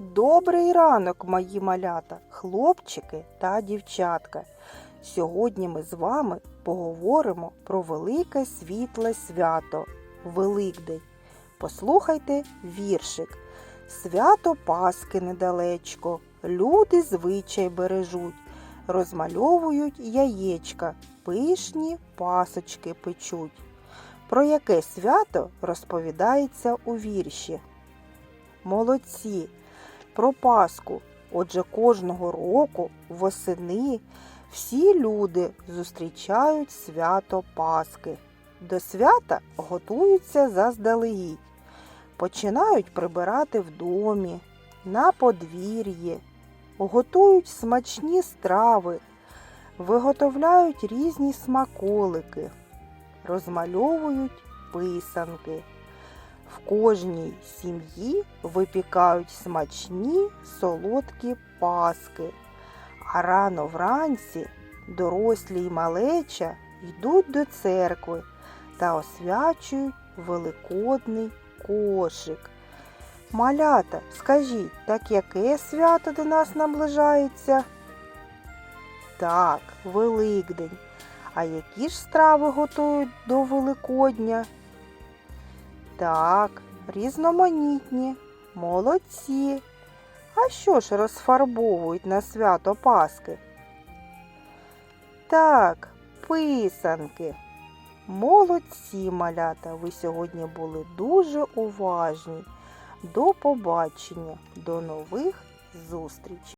Добрий ранок, мої малята, хлопчики та дівчатка. Сьогодні ми з вами поговоримо про велике світле свято Великдень. Послухайте віршик. Свято Паски недалечко, люди звичай бережуть, розмальовують яєчка, пишні пасочки печуть. Про яке свято розповідається у вірші? Молодці! Про Пасху. Отже, кожного року восени всі люди зустрічають свято Пасхи. До свята готуються заздалегідь. Починають прибирати в домі, на подвір'ї, готують смачні страви, виготовляють різні смаколики, розмальовують писанки. В кожній сім'ї випікають смачні солодкі паски, а рано вранці дорослі й малеча йдуть до церкви та освячують великодний кошик. Малята, скажіть, так яке свято до нас наближається? Так, Великдень. А які ж страви готують до Великодня? Так, різноманітні, молодці. А що ж розфарбовують на свято Паски? Так, писанки. Молодці, малята, ви сьогодні були дуже уважні. До побачення, до нових зустрічей!